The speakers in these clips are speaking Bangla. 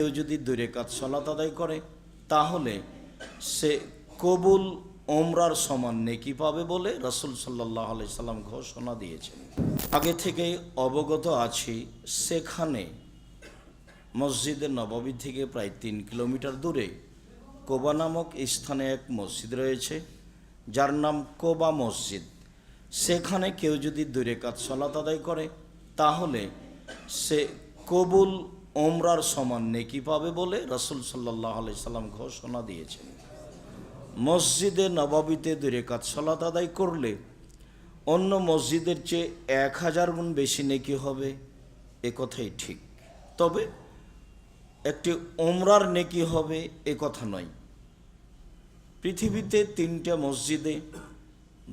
কেউ যদি দুই রেখাত সলাত আদায় করে, তাহলে সে কবুল ওমরার সমান নেকি পাবে বলে রসুল সাল্লাহ সাল্লাম ঘোষণা দিয়েছেন। আগে থেকেই অবগত আছি, সেখানে মসজিদে নববী থেকে প্রায় তিন কিলোমিটার দূরে কোবা নামক স্থানে এক মসজিদ রয়েছে, যার নাম কোবা মসজিদ। সেখানে কেউ যদি দুই রেখাত সলাত আদায় করে, তাহলে সে কবুল ওমরার সমান নেকি পাবে বলে রসুল সাল্লাহ সাল্লাম ঘোষণা দিয়েছেন। মসজিদে নবাবিতে দুই রেখাত সলাত আদায় করলে অন্য মসজিদের চেয়ে এক হাজার গুণ বেশি নেকি হবে, এ কথাই ঠিক। তবে একটি ওমরার নেকি হবে, এ কথা নয়। পৃথিবীতে তিনটা মসজিদে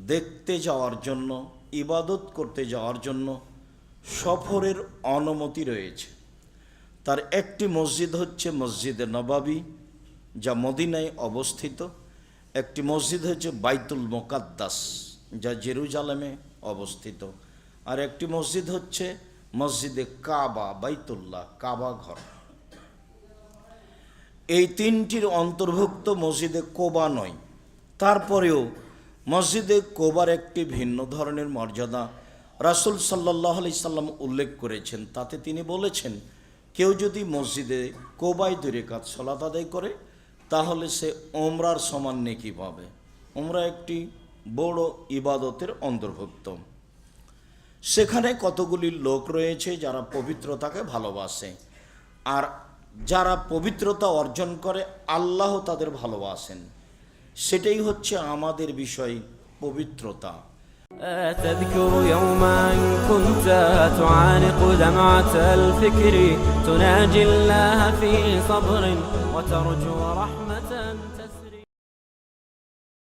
দেখতে যাওয়ার জন্য, ইবাদত করতে যাওয়ার জন্য সফরের অনুমতি রয়েছে। তার একটি মসজিদ হচ্ছে মসজিদে নবাবী, যা মদিনায় অবস্থিত। একটি মসজিদ হচ্ছে বাইতুল মোকাদ্দাস, যা জেরুজালেমে অবস্থিত। আর একটি মসজিদ হচ্ছে মসজিদে কাবা, বাইতুল্লাহ, কাবা ঘর। এই তিনটির অন্তর্ভুক্ত মসজিদে কোবা নয়। তারপরেও মসজিদে কোবার একটি ভিন্ন ধরনের মর্যাদা। রাসুল সাল্লাহ আলি সাল্লাম উল্লেখ করেছেন, তাতে তিনি বলেছেন কেউ যদি মসজিদে কোবায় দূরে কাজ সলাত আদায় করে, তাহলে সে ওমরার সমান নেকি পাবে। ওমরা একটি বড় ইবাদতের অন্তর্ভুক্ত। সেখানে কতগুলি লোক রয়েছে যারা পবিত্রতাকে ভালোবাসে, আর যারা পবিত্রতা অর্জন করে, আল্লাহ তাদের ভালোবাসেন। সেটাই হচ্ছে আমাদের বিষয় পবিত্রতা। أتذكر يوما كنت تعانق دمعة الفكر تناجي الله في صبر وترجو رحمة تسري